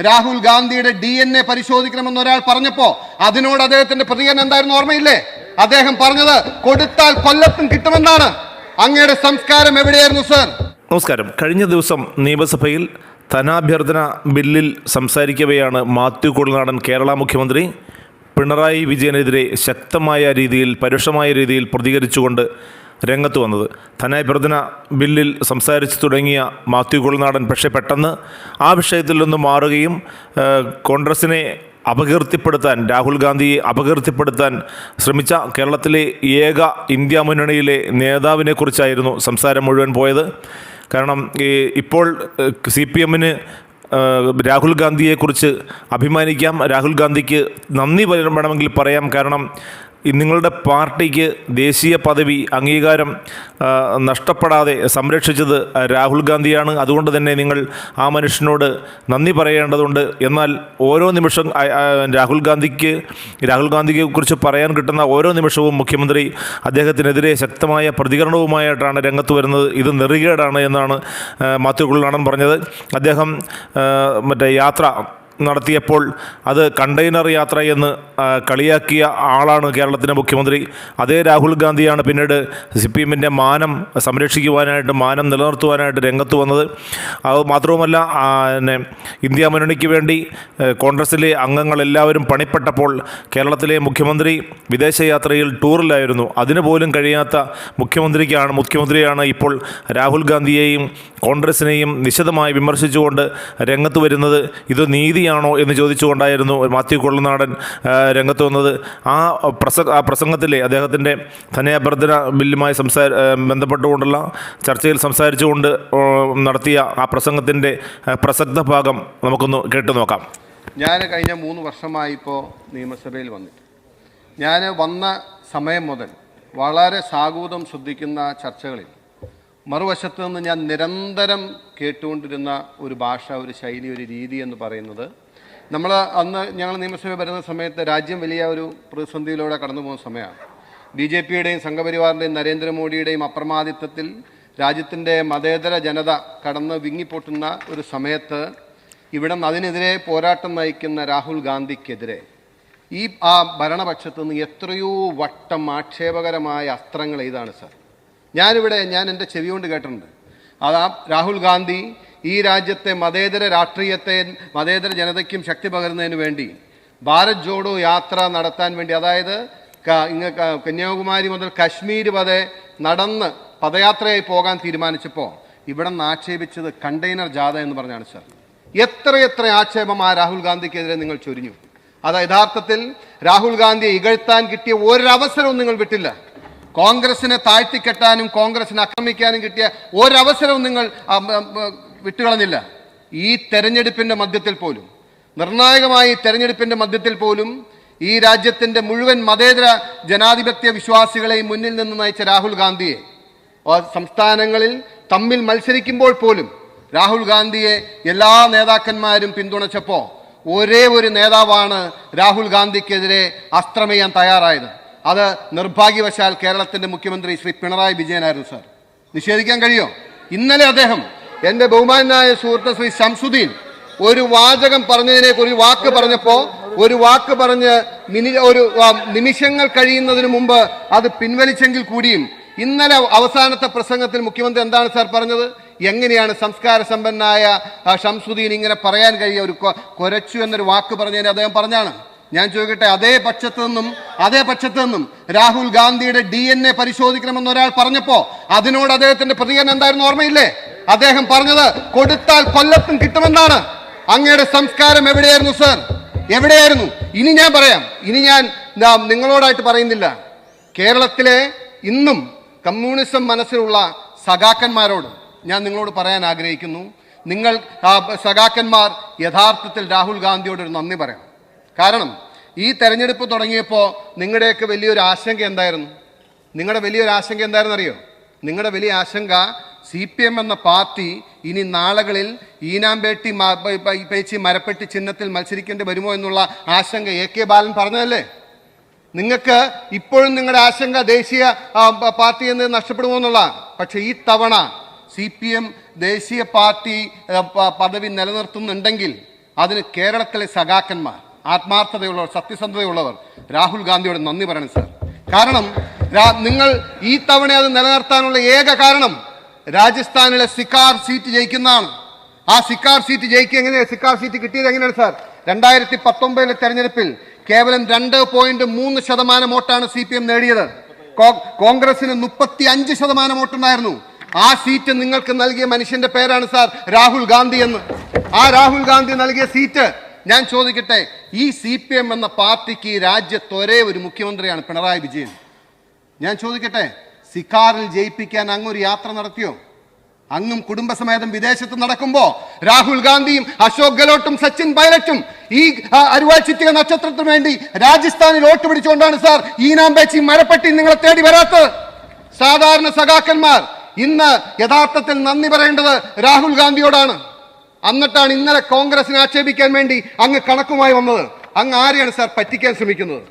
രാഹുൽ ഗാന്ധിയുടെ D N A പരിശോധിക്കണമെന്ന് ഒരാൾ പറഞ്ഞപ്പോ അതിനോട് അദ്ദേഹത്തിന്റെ പ്രതികരണം എന്തായിരുന്നു ഓർമ്മയില്ലേ? അദ്ദേഹം പറഞ്ഞത് കൊടുത്താൽ കൊല്ലത്തും കിട്ടുമെന്നാണ്. അങ്ങയുടെ സംസ്കാരം എവിടെയായിരുന്നു സർ? നമസ്കാരം. കഴിഞ്ഞ ദിവസം നിയമസഭയിൽ ധനാഭ്യർത്ഥന ബില്ലിൽ സംസാരിക്കവെയാണ് മാത്യു കുളനാടൻ കേരള മുഖ്യമന്ത്രി. പിണറായി വിജയനെതിരെ ശക്തമായ രീതിയിൽ പരുഷമായ രീതിയിൽ പ്രതികരിച്ചുകൊണ്ട് രംഗത്ത് വന്നത്. ധനാഭ്യർത്ഥന ബില്ലിൽ സംസാരിച്ചു തുടങ്ങിയ മാത്യു കുളനാടൻ പക്ഷേ പെട്ടെന്ന് ആ വിഷയത്തിൽ നിന്ന് മാറുകയും കോൺഗ്രസിനെ അപകീർത്തിപ്പെടുത്താൻ രാഹുൽ ഗാന്ധിയെ അപകീർത്തിപ്പെടുത്താൻ ശ്രമിച്ച കേരളത്തിലെ ഏക ഇന്ത്യ മുന്നണിയിലെ നേതാവിനെ കുറിച്ചായിരുന്നു സംസാരം മുഴുവൻ പോയത്. കാരണം ഈ ഇപ്പോൾ സി പി എമ്മിന് രാഹുൽ ഗാന്ധിയെക്കുറിച്ച് അഭിമാനിക്കാം രാഹുൽ ഗാന്ധിക്ക് നന്ദി വേണമെങ്കിൽ പറയാം. കാരണം നിങ്ങളുടെ പാർട്ടിക്ക് ദേശീയ പദവി അംഗീകാരം നഷ്ടപ്പെടാതെ സംരക്ഷിച്ചത് രാഹുൽ ഗാന്ധിയാണ്. അതുകൊണ്ട് തന്നെ നിങ്ങൾ ആ മനുഷ്യനോട് നന്ദി പറയേണ്ടതുണ്ട്. എന്നാൽ ഓരോ നിമിഷം രാഹുൽ ഗാന്ധിക്ക് രാഹുൽ ഗാന്ധിയെ കുറിച്ച് പറയാൻ കിട്ടുന്ന ഓരോ നിമിഷവും മുഖ്യമന്ത്രി അദ്ദേഹത്തിനെതിരെ ശക്തമായ പ്രതികരണവുമായിട്ടാണ് രംഗത്ത് വരുന്നത്. ഇത് നെറികേടാണ് എന്നാണ് മാത്യു കുള്ളനാടൻ പറഞ്ഞത്. അദ്ദേഹം മറ്റേ യാത്ര നടത്തിയപ്പോൾ അത് കണ്ടെയ്നർ യാത്ര എന്ന് കളിയാക്കിയ ആളാണ് കേരളത്തിന്റെ മുഖ്യമന്ത്രി. അതേ രാഹുൽ ഗാന്ധിയാണ് പിന്നീട് സി പി എമ്മിന്റെ മാനം സംരക്ഷിക്കുവാനായിട്ട് മാനം നിലനിർത്തുവാനായിട്ട് രംഗത്ത് വന്നത്. അത് മാത്രവുമല്ല പിന്നെ ഇന്ത്യ മുന്നണിക്ക് വേണ്ടി കോൺഗ്രസിലെ അംഗങ്ങളെല്ലാവരും പണിപ്പെട്ടപ്പോൾ കേരളത്തിലെ മുഖ്യമന്ത്രി വിദേശയാത്രയിൽ ടൂറിലായിരുന്നു. അതിന് പോലും കഴിയാത്ത മുഖ്യമന്ത്രിക്കാണ് മുഖ്യമന്ത്രിയാണ് ഇപ്പോൾ രാഹുൽ ഗാന്ധിയെയും കോൺഗ്രസിനെയും നിശിതമായി വിമർശിച്ചുകൊണ്ട് രംഗത്ത് വരുന്നത്. ഇത് നീതിയാണോ എന്ന് ചോദിച്ചുകൊണ്ടായിരുന്നു മാത്യു കൊള്ളനാടൻ രംഗത്ത് വന്നത്. ആ പ്രസ ആ പ്രസംഗത്തിലെ അദ്ദേഹത്തിന്റെ ധനയാഭ്യർത്ഥന ബില്ലുമായി സംസാര ബന്ധപ്പെട്ടുകൊണ്ടുള്ള ചർച്ചയിൽ സംസാരിച്ചുകൊണ്ട് നടത്തിയ ആ പ്രസംഗത്തിന്റെ പ്രസക്ത ഭാഗം നമുക്കൊന്ന് കേട്ടു നോക്കാം. ഞാൻ കഴിഞ്ഞ മൂന്ന് വർഷമായി ഇപ്പോൾ നിയമസഭയിൽ വന്നിട്ട്. ഞാൻ വന്ന സമയം മുതൽ വളരെ സാഗൂതം ശ്രദ്ധിക്കുന്ന ചർച്ചകളിൽ മറുവശത്ത് നിന്ന് ഞാൻ നിരന്തരം കേട്ടുകൊണ്ടിരുന്ന ഒരു ഭാഷ ഒരു ശൈലി ഒരു രീതി എന്ന് പറയുന്നത് നമ്മൾ അന്ന് ഞങ്ങൾ നിയമസഭയിൽ വരുന്ന സമയത്ത് രാജ്യം വലിയ ഒരു പ്രതിസന്ധിയിലൂടെ കടന്നു പോകുന്ന സമയമാണ്. ബി ജെ പിയുടെയും സംഘപരിവാറിന്റെയും നരേന്ദ്രമോദിയുടെയും അപ്രമാദിത്വത്തിൽ രാജ്യത്തിന്റെ മതേതര ജനത കടന്ന് വിങ്ങിപ്പൊട്ടുന്ന ഒരു സമയത്ത് ഇവിടെ അതിനെതിരെ പോരാട്ടം നയിക്കുന്ന രാഹുൽ ഗാന്ധിക്കെതിരെ ഈ ആ ഭരണപക്ഷത്തു നിന്ന് എത്രയോ വട്ടം ആക്ഷേപകരമായ അസ്ത്രങ്ങൾ ഇതാണ് സർ. ഞാനിവിടെ ഞാൻ എന്റെ ചെവി കൊണ്ട് കേട്ടിട്ടുണ്ട്. അതാ രാഹുൽ ഗാന്ധി ഈ രാജ്യത്തെ മതേതര രാഷ്ട്രീയത്തെ മതേതര ജനതയ്ക്കും ശക്തി പകരുന്നതിന് വേണ്ടി ഭാരത് ജോഡോ യാത്ര നടത്താൻ വേണ്ടി അതായത് ഇങ്ങ് കന്യാകുമാരി മുതൽ കശ്മീർ വരെ നടന്ന് പദയാത്രയായി പോകാൻ തീരുമാനിച്ചപ്പോൾ ഇവിടെ നിന്ന് ആക്ഷേപിച്ചത് കണ്ടെയ്നർ ജാഥ എന്ന് പറഞ്ഞാണ് സാർ. എത്രയെത്ര ആക്ഷേപം ആ രാഹുൽ ഗാന്ധിക്കെതിരെ നിങ്ങൾ ചൊരിഞ്ഞു? അത് യഥാർത്ഥത്തിൽ രാഹുൽ ഗാന്ധിയെ ഇകഴ്ത്താൻ കിട്ടിയ ഒരവസരവും നിങ്ങൾ വിട്ടില്ല. കോൺഗ്രസിനെ താഴ്ത്തിക്കെട്ടാനും കോൺഗ്രസിനെ ആക്രമിക്കാനും കിട്ടിയ ഒരവസരവും നിങ്ങൾ വിട്ടുകളഞ്ഞില്ല. ഈ തെരഞ്ഞെടുപ്പിന്റെ മധ്യത്തിൽ പോലും നിർണായകമായി തെരഞ്ഞെടുപ്പിന്റെ മധ്യത്തിൽ പോലും ഈ രാജ്യത്തിന്റെ മുഴുവൻ മതേതര ജനാധിപത്യ വിശ്വാസികളെയും മുന്നിൽ നിന്ന് നയിച്ച രാഹുൽ ഗാന്ധിയെ സംസ്ഥാനങ്ങളിൽ തമ്മിൽ മത്സരിക്കുമ്പോൾ പോലും രാഹുൽ ഗാന്ധിയെ എല്ലാ നേതാക്കന്മാരും പിന്തുണച്ചപ്പോൾ ഒരേ ഒരു നേതാവാണ് രാഹുൽ ഗാന്ധിക്കെതിരെ അസ്ത്രമെയ്യാൻ തയ്യാറായത്. അത് നിർഭാഗ്യവശാൽ കേരളത്തിന്റെ മുഖ്യമന്ത്രി ശ്രീ പിണറായി വിജയനായിരുന്നു സാർ. നിഷേധിക്കാൻ കഴിയോ? ഇന്നലെ അദ്ദേഹം എന്റെ ബഹുമാനായ സുഹൃത്ത് ശ്രീ ശംസുദ്ദീൻ ഒരു വാചകം പറഞ്ഞതിനെ ഒരു വാക്ക് പറഞ്ഞപ്പോ ഒരു വാക്ക് പറഞ്ഞ് മിനി ഒരു നിമിഷങ്ങൾ കഴിയുന്നതിന് മുമ്പ് അത് പിൻവലിച്ചെങ്കിൽ കൂടിയും ഇന്നലെ അവസാനത്തെ പ്രസംഗത്തിൽ മുഖ്യമന്ത്രി എന്താണ് സാർ പറഞ്ഞത്? എങ്ങനെയാണ് സംസ്കാര സമ്പന്നായ ഷംസുദ്ദീൻ ഇങ്ങനെ പറയാൻ കഴിയ ഒരു കൊരച്ചു എന്നൊരു വാക്ക് പറഞ്ഞതിന് അദ്ദേഹം പറഞ്ഞാണ്. ഞാൻ ചോദിക്കട്ടെ അതേ പക്ഷത്തു നിന്നും അതേ പക്ഷത്തു നിന്നും രാഹുൽ ഗാന്ധിയുടെ ഡി എൻ എ പരിശോധിക്കണമെന്ന് ഒരാൾ പറഞ്ഞപ്പോ അതിനോട് അദ്ദേഹത്തിന്റെ പ്രതികരണം എന്തായിരുന്നു ഓർമ്മയില്ലേ? അദ്ദേഹം പറഞ്ഞത് കൊടുത്താൽ കൊല്ലത്തും കിട്ടുമെന്നാണ്. അങ്ങയുടെ സംസ്കാരം എവിടെയായിരുന്നു സർ എവിടെയായിരുന്നു? ഇനി ഞാൻ പറയാം. ഇനി ഞാൻ നിങ്ങളോടായിട്ട് പറയുന്നില്ല. കേരളത്തിലെ ഇന്നും കമ്മ്യൂണിസം മനസ്സിലുള്ള സഖാക്കന്മാരോട് ഞാൻ നിങ്ങളോട് പറയാൻ ആഗ്രഹിക്കുന്നു. നിങ്ങൾ സഖാക്കന്മാർ യഥാർത്ഥത്തിൽ രാഹുൽ ഗാന്ധിയോട് ഒരു നന്ദി പറയാം. കാരണം ഈ തെരഞ്ഞെടുപ്പ് തുടങ്ങിയപ്പോൾ നിങ്ങളുടെയൊക്കെ വലിയൊരു ആശങ്ക എന്തായിരുന്നു? നിങ്ങളുടെ വലിയൊരു ആശങ്ക എന്തായിരുന്നു അറിയോ നിങ്ങളുടെ വലിയ ആശങ്ക സി പി എം എന്ന പാർട്ടി ഇനി നാളുകളിൽ ഈനാമ്പേട്ടി പേച്ചി മരപ്പെട്ടി ചിഹ്നത്തിൽ മത്സരിക്കേണ്ടി വരുമോ എന്നുള്ള ആശങ്ക എ കെ ബാലൻ പറഞ്ഞതല്ലേ? നിങ്ങൾക്ക് ഇപ്പോഴും നിങ്ങളുടെ ആശങ്ക ദേശീയ പാർട്ടി എന്ന് നഷ്ടപ്പെടുമോ എന്നുള്ള? പക്ഷേ ഈ തവണ സി പി എം ദേശീയ പാർട്ടി പദവി നിലനിർത്തുന്നുണ്ടെങ്കിൽ അതിന് കേരളത്തിലെ സഖാക്കന്മാർ ആത്മാർത്ഥതയുള്ളവർ സത്യസന്ധതയുള്ളവർ രാഹുൽ ഗാന്ധിയോട് നന്ദി പറയണം സർ. കാരണം നിങ്ങൾ ഈ തവണ അത് നിലനിർത്താനുള്ള ഏക കാരണം രാജസ്ഥാനിലെ സിക്കാർ സീറ്റ് ജയിക്കുന്നതാണ്. ആ സിക്കാർ സീറ്റ് ജയിക്കുക എങ്ങനെയാണ് സിക്കാർ സീറ്റ് കിട്ടിയത് എങ്ങനെയാണ് സാർ? രണ്ടായിരത്തി പത്തൊമ്പതിലെ തെരഞ്ഞെടുപ്പിൽ കേവലം രണ്ട് പോയിന്റ് മൂന്ന് ശതമാനം വോട്ടാണ് സി പി എം നേടിയത്. കോൺഗ്രസിന് മുപ്പത്തി അഞ്ച് ശതമാനം വോട്ടുണ്ടായിരുന്നു. ആ സീറ്റ് നിങ്ങൾക്ക് നൽകിയ മനുഷ്യന്റെ പേരാണ് സാർ രാഹുൽ ഗാന്ധി എന്ന്. ആ രാഹുൽ ഗാന്ധി നൽകിയ സീറ്റ് ഞാൻ ചോദിക്കട്ടെ ഈ സി പി എം എന്ന പാർട്ടിക്ക് ഈ രാജ്യത്ത് ഒരേ ഒരു മുഖ്യമന്ത്രിയാണ് പിണറായി വിജയൻ. ഞാൻ ചോദിക്കട്ടെ സിക്കാറിൽ ജയിപ്പിക്കാൻ അങ്ങൊരു യാത്ര നടത്തിയോ? അങ്ങും കുടുംബസമേതം വിദേശത്ത് നടക്കുമ്പോ രാഹുൽ ഗാന്ധിയും അശോക് ഗെലോട്ടും സച്ചിൻ പൈലറ്റും ഈ ചിറ്റിക നക്ഷത്രത്തിന് വേണ്ടി രാജസ്ഥാനിൽ വോട്ട് പിടിച്ചുകൊണ്ടാണ് സാർ ഈനാമ്പേച്ചി മരപ്പെട്ടി നിങ്ങളെ തേടി വരാത്തത്. സാധാരണ സഖാക്കന്മാർ ഇന്ന് യഥാർത്ഥത്തിൽ നന്ദി പറയേണ്ടത് രാഹുൽ ഗാന്ധിയോടാണ്. എന്നിട്ടാണ് ഇന്നലെ കോൺഗ്രസിനെ ആക്ഷേപിക്കാൻ വേണ്ടി അങ്ങ് കണക്കുമായി വന്നത്. അങ്ങ് ആരെയാണ് സാർ പറ്റിക്കാൻ ശ്രമിക്കുന്നത്?